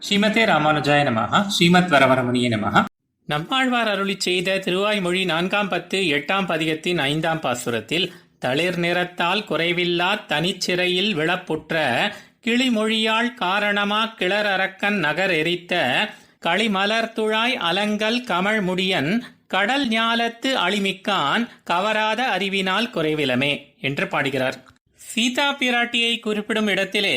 ஸ்ரீமதே ராமானுஜாய நமஹ ஸ்ரீமத் வரவரமுனிய நமஹ. நம்மாழ்வார் அருளி செய்த திருவாய்மொழி நான்காம் பத்து எட்டாம் பதிகத்தின் ஐந்தாம் பாசுரத்தில் தளிர் நிறத்தால் குறைவில்லா தனிச்சிறையில் விழப்புற்ற கிளிமொழியாள் காரணமா கிளர் அரக்கன் நகர் எரித்த களிமலர் துழாய் அலங்கல் கமழ் முடியன் கடல் ஞாலத்து அழிமிக்கான் கவராத அறிவினால் குறைவிலமே என்று பாடுகிறார். சீதா பிராட்டியை குறிப்பிடும் இடத்திலே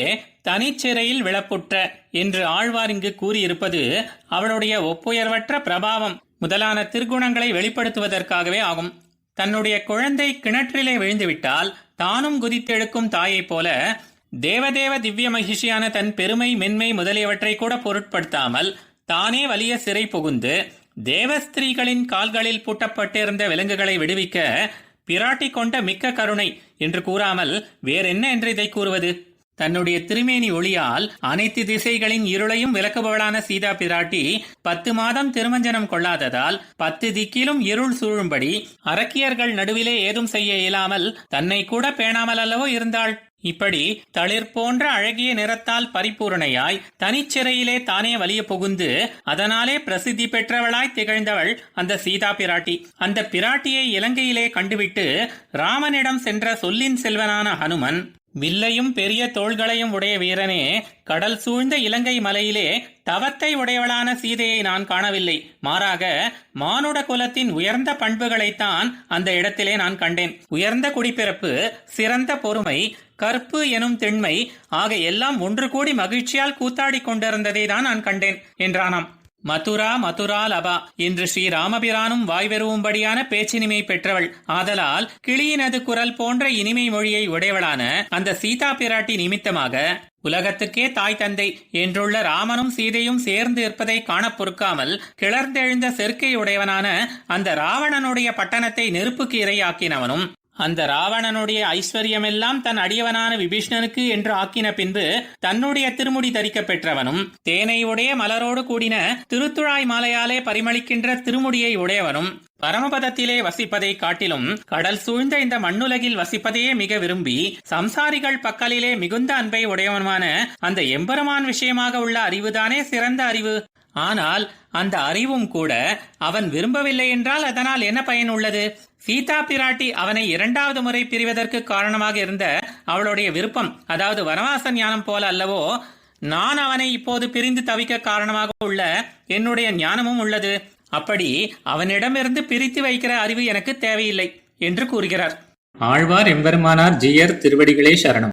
தனிச்சிறையில் விழப்புற்ற என்று ஆழ்வார் இங்கு கூறியிருப்பது அவளுடைய ஒப்புயர்வற்ற பிரபாவம். முதலான திருகுணங்களை வெளிப்படுத்துவதற்காகவே ஆகும். தன்னுடைய குழந்தை கிணற்றிலே விழுந்துவிட்டால் தானும் குதித்தெழுக்கும் தாயைப் போல தேவதேவ திவ்ய மகிழ்ச்சியான தன் பெருமை மென்மை முதலியவற்றை கூட பொருட்படுத்தாமல் தானே வலிய சிறை புகுந்து தேவஸ்திரீகளின் கால்களில் பூட்டப்பட்டிருந்த விலங்குகளை விடுவிக்க பிராட்டி கொண்ட மிக்க கருணை என்று கூறாமல் வேறென்ன என்று இதை கூறுவது? தன்னுடைய திருமேனி ஒளியால் அனைத்து திசைகளின் இருளையும் விளக்குபவளான சீதா பிராட்டி பத்து மாதம் திருமஞ்சனம் கொள்ளாததால் பத்து திக்கிலும் இருள் சூழும்படி அரக்கியர்கள் நடுவிலே ஏதும் செய்ய இயலாமல் தன்னை கூட பேணாமல் அல்லவோ இருந்தாள். இப்படி தளிர் போன்ற அழகிய நிறத்தால் பரிபூரணையாய் தனிச்சிறையிலே தானே வலிய புகுந்து அதனாலே பிரசித்தி பெற்றவளாய் திகழ்ந்தவள் அந்த சீதா பிராட்டி. அந்த பிராட்டியை இலங்கையிலே கண்டுவிட்டு ராமனிடம் சென்ற சொல்லின் செல்வனான ஹனுமன் வில்லையும் பெரிய தோள்களையும் உடைய வீரனே கடல் சூழ்ந்த இலங்கை மலையிலே தவத்தை உடையவளான சீதையை நான் காணவில்லை. மாறாக மானுட குலத்தின் உயர்ந்த பண்புகளைத்தான் அந்த இடத்திலே நான் கண்டேன். உயர்ந்த குடிப்பிறப்பு சிறந்த பொறுமை கற்பு எனும் திண்மை ஆக எல்லாம் ஒன்று கூடி மகிழ்ச்சியால் கூத்தாடி கொண்டிருந்ததை தான் நான் கண்டேன் என்றானாம். மதுரா மதுரா லபா. என்று ஸ்ரீ ராமபிரானும் வாய்வெருவும்படியான பேச்சினிமை பெற்றவள். ஆதலால் கிளியினது குரல் போன்ற இனிமை மொழியை உடையவளான அந்த சீதா பிராட்டி நிமித்தமாக உலகத்துக்கே தாய் தந்தை என்றுள்ள ராமனும் சீதையும் சேர்ந்து இருப்பதை காண பொறுக்காமல் கிளர்ந்தெழுந்த செருக்கை உடையவனான அந்த ராவணனுடைய பட்டணத்தை நெருப்புக்கு இரையாக்கினவனும் அந்த ராவணனுடைய ஐஸ்வர்யமெல்லாம் தன் அடியவனான விபீஷ்ணனுக்கு என்று ஆக்கின பின்பு தன்னுடைய திருமுடி தரிக்க பெற்றவனும் தேனை உடைய மலரோடு கூடின திருத்துழாய் மாலையாலே பரிமளிக்கின்ற திருமுடியை உடையவனும் பரமபதத்திலே வசிப்பதை காட்டிலும் கடல் சூழ்ந்த இந்த மண்ணுலகில் வசிப்பதையே மிக விரும்பி சம்சாரிகள் பக்கலிலே மிகுந்த அன்பை உடையவனுமான அந்த எம்பெருமான் விஷயமாக உள்ள அறிவுதானே சிறந்த அறிவு? ஆனால் அந்த அறிவும் கூட அவன் விரும்பவில்லை என்றால் அதனால் என்ன பயன் உள்ளது? சீதா பிராட்டி அவனை இரண்டாவது முறை பிரிவதற்கு காரணமாக இருந்த அவளுடைய விருப்பம் அதாவது வனவாச ஞானம் போல அல்லவோ நான் அவனை இப்போது பிரிந்து தவிக்க காரணமாக உள்ள என்னுடைய ஞானமும் உள்ளது. அப்படி அவனிடமிருந்து பிரித்து வைக்கிற அறிவு எனக்கு தேவையில்லை என்று கூறுகிறார். ஆழ்வார் எம்பெருமானார் ஜியர் திருவடிகளே சரணம்.